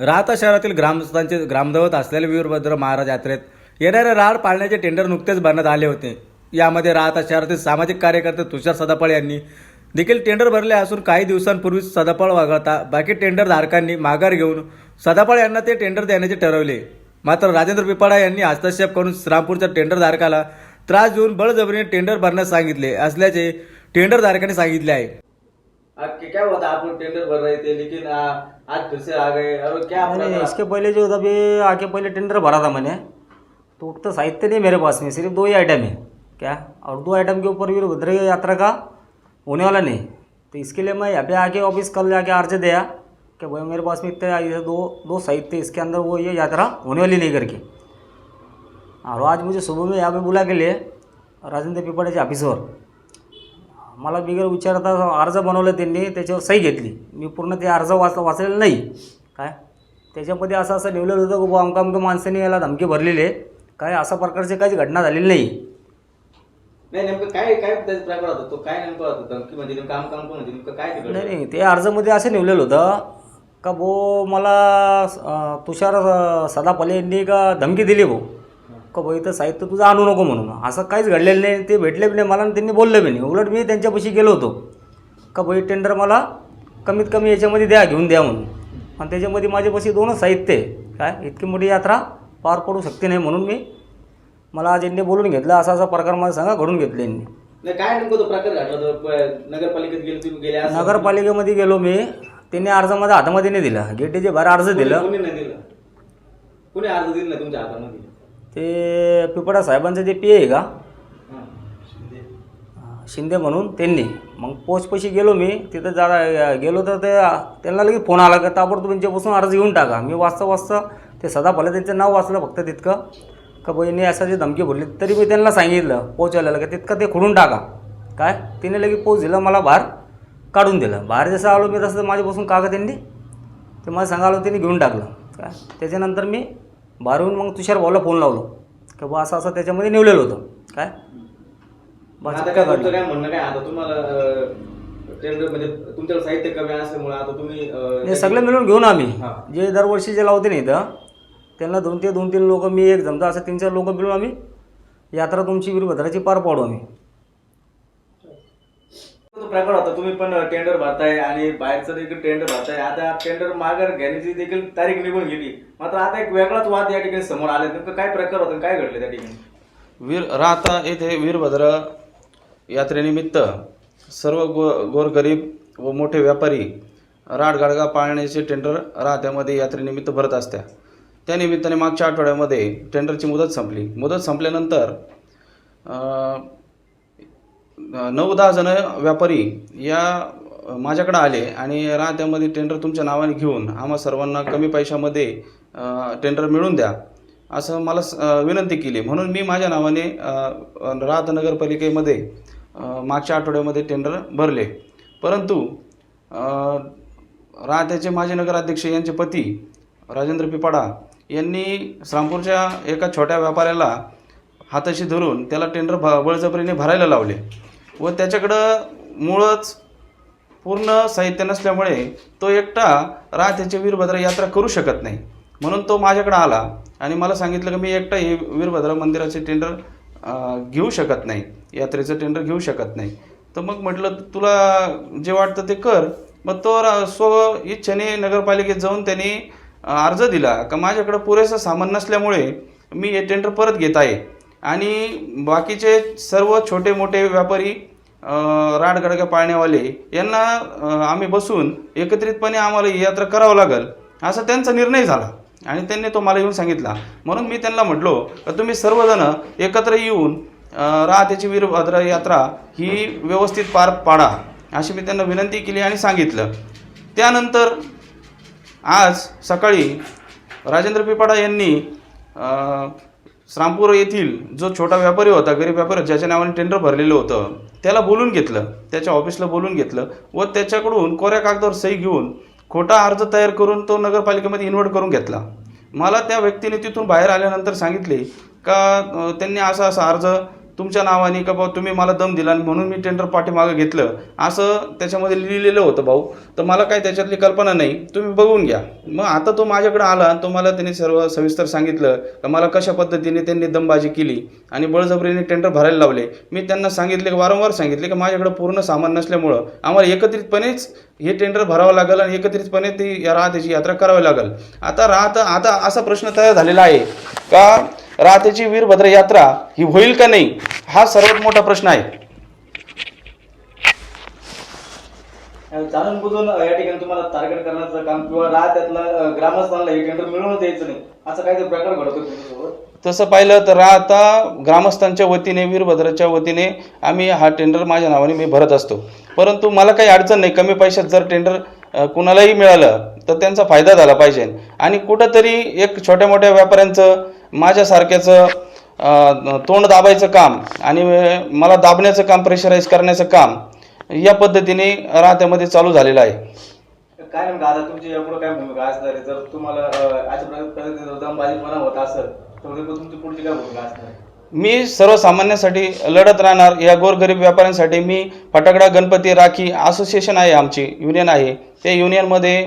राहता शहरातील ग्रामस्थांचे ग्रामदैवत असलेल्या वीरभद्र महाराज यात्रेत येणाऱ्या राड पाळण्याचे टेंडर नुकतेच भरण्यात आले होते. यामध्ये राहता शहरातील सामाजिक कार्यकर्ते तुषार सदापळ यांनी देखील टेंडर भरले असून काही दिवसांपूर्वी सदापळ वगळता बाकी टेंडर धारकांनी माघार घेऊन सदापळ यांना ते टेंडर देण्याचे ठरवले. मात्र राजेंद्र पिपाडा यांनी हस्तक्षेप करून श्रीरामपूरच्या टेंडर धारकाला त्रास देऊन बळजबरीने टेंडर भरण्यास सांगितले असल्याचे टेंडर धारकांनी सांगितले आहे. क्या हुआ था आप लोग टेंडर भर रहे थे लेकिन आ, आज फिर से आ गए और क्या नहीं नहीं इसके पहले जो अभी आके पहले टेंडर भरा था मैंने तो उतना साहित्य नहीं मेरे पास में सिर्फ़ दो ही आइटम है क्या? और दो आइटम के ऊपर वीरभद्र यात्रा का होने वाला नहीं तो इसके लिए मैं यहाँ पे आके ऑफ़िस कल जाके अर्ज़ दिया कि भाई मेरे पास में इतने ये दो दो साहित्य इसके अंदर वो ये यात्रा होने वाली नहीं करके। और आज मुझे सुबह में यहाँ पे बुला के लिए राजेंद्र पिपाड्याच्या ऑफिसवर मला बिगर विचारता अर्ज बनवलं त्यांनी त्याच्यावर सही घेतली. मी पूर्ण ते अर्ज वाच वाचलेलं नाही. काय? त्याच्यामध्ये असं असं लिहिलेलं होतं की अमका अमका माणसाने याला धमकी भरलेली आहे. काय अशा प्रकारची काही घटना झालेली नाही. नाही नेमकं काय काय त्याचा प्रकार होता? तो काय नेमकं होता? धमकी म्हणजे नेमकं काम काम कोण होते? नेमकं काय ते नाही नाही ते अर्जामध्ये असं लिहिलेलं होतं का भो मला अं, तुषार अं, सदापले यांनी का धमकी दिली भाऊ का भाऊ इथं साहित्य तुझं आणू नको म्हणून. असं काहीच घडलेलं नाही ते भेटले बी नाही मला आणि त्यांनी बोलले बी नाही. उलट मी त्यांच्यापाशी गेलो होतो. का भाई टेंडर मला कमीत कमी याच्यामध्ये द्या घेऊन द्या म्हणून. आणि त्याच्यामध्ये माझ्यापाशी दोनच साहित्य आहे. काय? इतकी मोठी यात्रा पार पडू शकते नाही म्हणून मी मला आज यांनी बोलून घेतलं असा असा प्रकार मला सांगा घडून घेतले यांनी. नाही काय नेमकं तो प्रकार घडला होता? प- नगरपालिकेत गेले तुम्ही गेले असं? नगरपालिकेमध्ये गेलो मी. त्यांनी अर्ज माझ्या हातामध्ये नाही दिला. गेटीचे बाहेर अर्ज दिलं. कोणी नाही दिलं? कोणी अर्ज दिला नाही तुमच्या हातामध्ये? ते पिपडा साहेबांचं जे पी आहे का. शिंदे. म्हणून त्यांनी. मग पोचपाशी गेलो मी तिथं जरा गेलो तर ते त्यांना लगेच फोन आला का ताबडतोब त्यांच्यापासून अर्ज घेऊन टाका. मी वाचता वाचता ते सदाफला त्यांचं नाव वाचलं फक्त तितकं का बहिणी असं जे धमकी भरली तरी मी त्यांना सांगितलं पोचवायला का तितकं ते खोडून टाका. काय? तिने लगेच पोच दिलं मला बाहेर काढून दिलं. बाहेर जसं आलो मी तसं माझ्यापासून कागद त्यांनी ते मला सांगायला त्यांनी घेऊन टाकलं. काय? त्याच्यानंतर मी बाहेर येऊन मग तुषार भाऊला फोन लावलो. की बा असं असं त्याच्यामध्ये निवलेलं होतं. काय? आता काय तुमचं काय म्हणणं काय? आता तुम्हाला टेंडर म्हणजे तुमच्याकडे साहित्य कमी असल्यामुळे आता तुम्ही अं, हे सगळे मिळून घेऊन आम्ही. हा. जे दरवर्षी जे लावते नाही इथं त्यांना दोन ते दोन तीन लोक मी एक जमता असं तीन चार लोक मिळून आम्ही यात्रा तुमची वीरभद्राची पार पाडू आम्ही. प्रकार होता. तुम्ही पण टेंडर भरताय आणि बाहेरचं देखील टेंडर भरताय. आता टेंडर माघार घेण्याची देखील तारीख निघून गेली. मात्र आता एक वेगळाच वाद या ठिकाणी समोर आले नेमकं काय प्रकार होता काय घडले त्या ठिकाणी? वीर राहता येथे वीरभद्र यात्रेनिमित्त सर्व गो गोरगरीब व मोठे व्यापारी राडगाडगा पाळण्याचे टेंडर राहत्यामध्ये यात्रेनिमित्त भरत असत्या. त्या निमित्ताने मागच्या आठवड्यामध्ये टेंडरची मुदत संपली. मुदत संपल्यानंतर नऊ दहा जण व्यापारी या माझ्याकडे आले आणि राहत्यामध्ये टेंडर तुमच्या नावाने घेऊन आम्हा सर्वांना कमी पैशामध्ये टेंडर मिळून द्या असं मला स- विनंती केली. म्हणून मी माझ्या नावाने राहत नगरपालिकेमध्ये मागच्या आठवड्यामध्ये टेंडर भरले. परंतु राहत्याचे माजी नगराध्यक्ष यांचे पती राजेंद्र पिपाडा यांनी श्रामपूरच्या एका छोट्या व्यापाऱ्याला हाताशी धरून त्याला टेंडर भ बळजबरीने भरायला लावले. व त्याच्याकडं मुळच पूर्ण साहित्य नसल्यामुळे तो एकटा राहत्याची वीरभद्र यात्रा करू शकत नाही. म्हणून तो माझ्याकडे आला आणि मला सांगितलं की मी एकटा हे वीरभद्र मंदिराचे टेंडर घेऊ शकत नाही. यात्रेचं टेंडर घेऊ शकत नाही. तर मग म्हटलं तुला जे वाटतं ते कर. मग तो रा- स्व इच्छेने नगरपालिकेत जाऊन त्यांनी अर्ज दिला. का माझ्याकडं पुरेसं सामान नसल्यामुळे मी हे टेंडर परत घेत आहे. आणि बाकीचे सर्व छोटे मोठे व्यापारी राडगडग्या पाळण्यावाले यांना आम्ही बसून एकत्रितपणे आम्हाला ही यात्रा करावं लागेल असा त्यांचा निर्णय झाला. आणि त्यांनी तो मला येऊन सांगितला. म्हणून मी त्यांना म्हटलो का तुम्ही सर्वजण एकत्र येऊन अं, राहत्याची वीरभद्र यात्रा ही व्यवस्थित पार पाडा अशी मी त्यांना विनंती केली आणि सांगितलं. त्यानंतर आज सकाळी राजेंद्र पिपाडा यांनी श्रामपूर येथील जो छोटा व्यापारी होता गरीब व्यापारी ज्याच्या नावाने टेंडर भरलेलं होतं त्याला बोलून घेतलं त्याच्या ऑफिसला बोलून घेतलं व त्याच्याकडून कोऱ्या कागदावर सही घेऊन खोटा अर्ज तयार करून तो नगरपालिकेमध्ये इन्व्हर्ट करून घेतला. मला त्या व्यक्तीने तिथून बाहेर आल्यानंतर सांगितले का त्यांनी असा असा अर्ज तुमच्या नावाने का भाऊ तुम्ही मला दम दिला आणि म्हणून मी टेंडर पाठीमागं घेतलं. असं त्याच्यामध्ये लिहिलेलं होतं भाऊ. तर मला काही त्याच्यातली कल्पना नाही. तुम्ही बघून घ्या. मग आता तो माझ्याकडे आला आणि तो मला त्याने सर्व सविस्तर सांगितलं. का मला कशा पद्धतीने त्यांनी दमबाजी केली आणि बळजबरीने टेंडर भरायला लावले. मी त्यांना सांगितले वारंवार सांगितले की माझ्याकडे पूर्ण सामान नसल्यामुळं आम्हाला एकत्रितपणेच हे टेंडर भरावं लागेल आणि एकत्रितपणे ती या राहतेची यात्रा करावी लागेल. आता राहत आता असा प्रश्न तयार झालेला आहे का राहतेची वीरभद्र यात्रा ही होईल का नाही हा सर्वात मोठा प्रश्न आहे. जाणून बुजून या ठिकाणी तुम्हाला टार्गेट करण्याचं काम किंवा ग्रामस्थांना हे टेंडर मिळवून द्यायचं नाही. असं काहीतरी प्रकार घडतो तुमच्यासोबत. तसं पाहिलं तर आता ग्रामस्थांच्या वतीने वीरभद्राच्या वतीने आम्ही हा टेंडर माझ्या नावाने मी भरत असतो. परंतु मला काही अडचण नाही. कमी पैशात जर टेंडर कुणालाही मिळालं तर त्यांचा फायदा झाला पाहिजे. आणि कुठंतरी एक छोट्या मोठ्या व्यापाऱ्यांचं माझ्यासारख्याचं तोंड दाबायचं काम आणि मला दाबण्याचं काम प्रेशराईज करण्याचं काम या पद्धतीने राहत्यामध्ये चालू झालेलं आहे. काय नेमकं आता तुमची यापुढे काय भूमिका असणार आहे? जर तुम्हाला अशा दमबाजीपणा होत असेल तर तुमची पुढची काय भूमिका असणार आहे? मी सर्वसामान्यांसाठी लढत राहणार या गोरगरीब व्यापाऱ्यांसाठी मी फटाकडा गणपती राखी असोसिएशन आहे आमची युनियन आहे. त्या युनियनमध्ये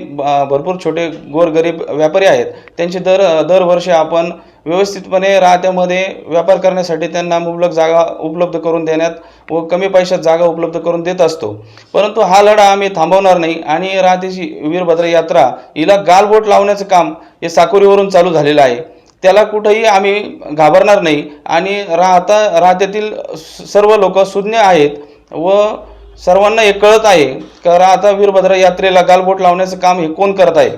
भरपूर छोटे गोरगरीब व्यापारी आहेत. त्यांची दर दरवर्षी आपण व्यवस्थितपणे राहत्यामध्ये व्यापार करण्यासाठी त्यांना मुबलक जागा उपलब्ध करून देण्यात व कमी पैशात जागा उपलब्ध करून देत असतो. परंतु हा लढा आम्ही थांबवणार नाही आणि राहतेची वीरभद्र यात्रा हिला गालबोट लावण्याचं काम हे साकोरीवरून चालू झालेलं आहे. त्याला कुठंही आम्ही घाबरणार नाही आणि राहता राहत्यातील सर्व लोक सुज्ञ आहेत व सर्वांना हे कळत आहे का राहता वीरभद्र यात्रेला गालबोट लावण्याचं काम हे कोण करत आहे?